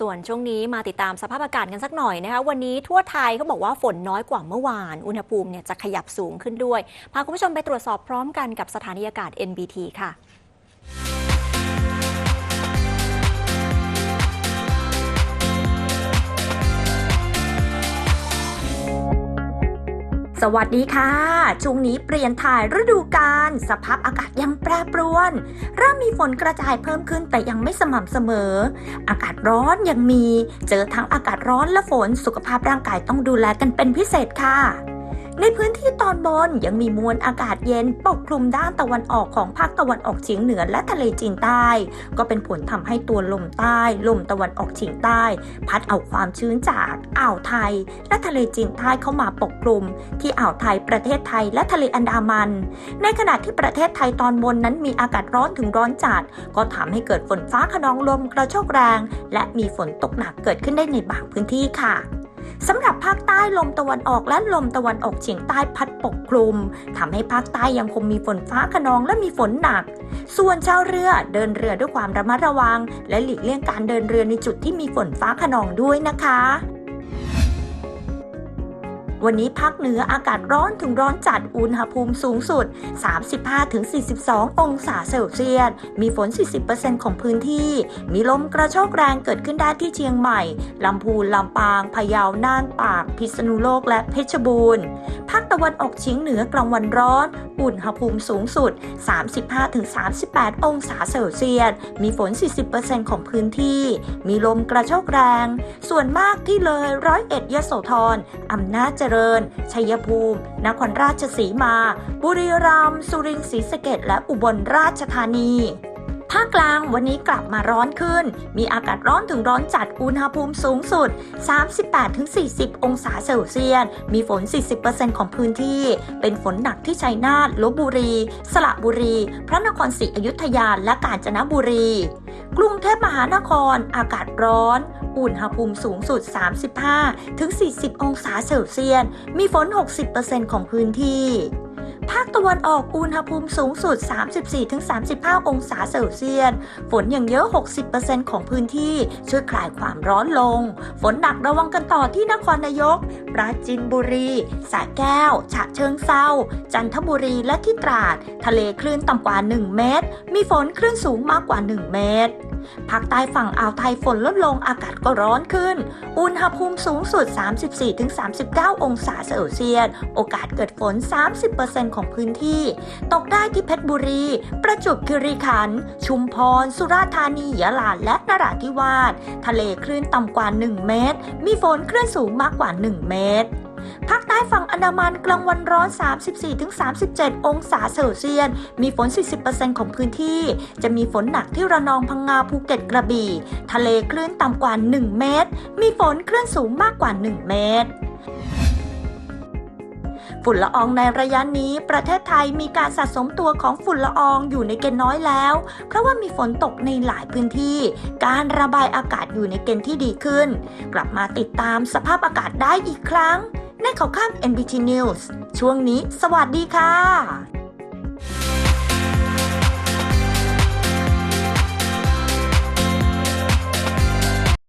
ส่วนช่วงนี้มาติดตามสภาพอากาศกันสักหน่อยนะคะ วันนี้ทั่วไทยเขาบอกว่าฝนน้อยกว่าเมื่อวาน อุณหภูมิเนี่ยจะขยับสูงขึ้นด้วย พาคุณผู้ชมไปตรวจสอบพร้อมกันกับสถานีอากาศ NBT ค่ะ สวัสดีค่ะ ช่วงนี้เปลี่ยนถ่ายฤดูกาลสภาพอากาศยังแปรปรวน เริ่มมีฝนกระจายเพิ่มขึ้นแต่ยังไม่สม่ำเสมอ อากาศร้อนยังมี เจอทั้งอากาศร้อนและฝนสุขภาพร่างกายต้องดูแลกันเป็นพิเศษค่ะ ในพื้นที่ตอนบนยังมีมวลอากาศเย็นปกคลุมด้านตะวันออกของภาคตะวันออกเฉียงเหนือและทะเลจีนใต้ ก็เป็นผลทำให้ตัวลมใต้ ลมตะวันออกเฉียงใต้ พัดเอาความชื้นจากอ่าวไทย และทะเลจีนใต้เข้ามาปกคลุม ที่อ่าวไทยประเทศไทยและทะเลอันดามัน ในขณะที่ประเทศไทยตอนบนนั้นมีอากาศร้อนถึงร้อนจัด ก็ทำให้เกิดฝนฟ้าขนองลมกระโชกแรง และมีฝนตกหนักเกิดขึ้นได้ในบางพื้นที่ค่ะ สำหรับภาคใต้ลมตะวันออกและลมตะวันออกเฉียงใต้พัดปกคลุมทำให้ภาคใต้ยังคงมีฝนฟ้าขนองและมีฝนหนัก ส่วนชาวเรือเดินเรือด้วยความระมัดระวัง และหลีกเลี่ยงการเดินเรือในจุดที่มีฝนฟ้าขนองด้วยนะคะ วันนี้ภาคเหนืออากาศร้อนถึงร้อนจัด อุณหภูมิสูงสุด 35-42 องศาเซลเซียส มีฝน 40%ของพื้นที่ มีลมกระโชกแรงเกิดขึ้นได้ที่เชียงใหม่ ลำพูน ลำปาง พะเยา น่าน ปาก พิษณุโลก และเพชรบูรณ์ ภาคตะวันออกเฉียงเหนือกลางวันร้อน อุณหภูมิสูงสุด 35-38 องศาเซลเซียส มีฝน 40%ของพื้นที่ มีลมกระโชกแรง ส่วนมากที่เลยร้อยเอ็ดยโสธรอำนาจเจริญ ชัยภูมิ นครราชสีมา บุรีรัมย์ สุรินทร์ศรีสะเกษและอุบลราชธานี ภาคกลางวันนี้กลับมาร้อนขึ้น มีอากาศร้อนถึงร้อนจัดอุณหภูมิสูงสุด 38-40 องศาเซลเซียส มีฝน 40%ของพื้นที่ เป็นฝนหนักที่ชัยนาท ลบบุรี สระบุรี พระนครศรีอยุธยา และกาญจนบุรี กรุงเทพมหานคร อากาศร้อน อุณหภูมิสูงสุด 35-40 องศาเซลเซียส มีฝน 60%ของพื้นที่ คตะวันออกอุณหภูมิสูงสุด 34-35 องศาเซลเซียส ฝนอย่างเยอะ 60%ของพื้นที่ช่วยคลายความร้อนลง ฝนหนักระวังกันต่อที่นครนายก ปราจีนบุรี สระแก้ว ฉะเชิงเซา จันทบุรี และที่ตราด ทะเลคลื่นต่ำกว่า 1 เมตร มีฝนคลื่นสูงมากกว่า 1 เมตร ภาคใต้ฝั่งอ่าวไทยฝนลดลงอากาศก็ร้อนขึ้น อุณหภูมิสูงสุด 34-39 องศาเซลเซียส โอกาสเกิดฝน 30%ของพื้นที่ ตกได้ที่เพชรบุรี ประจวบคีรีขันธ์ชุมพร สุราษฎร์ธานียะลาและนราธิวาสทะเลคลื่นต่ำกว่า 1 เมตร มีฝนคลื่นสูงมากกว่า 1 เมตรภาคใต้ฝั่งอันดามันกลางวันร้อน 34-37 องศาเซลเซียส มีฝน 40%ของพื้นที่ จะมีฝนหนักที่ระนองพังงาภูเก็ตกระบี่ ทะเลคลื่นต่ำกว่า 1 เมตร มีฝนคลื่นสูงมากกว่า 1 เมตร ฝุ่นละอองในระยะนี้ประเทศไทยมีการสะสมตัวของฝุ่นละอองอยู่ในเกณฑ์น้อยแล้ว เพราะว่ามีฝนตกในหลายพื้นที่ การระบายอากาศอยู่ในเกณฑ์ที่ดีขึ้น กลับมาติดตามสภาพอากาศได้อีกครั้งในข่าวข้าม NBT News ช่วงนี้ สวัสดีค่ะ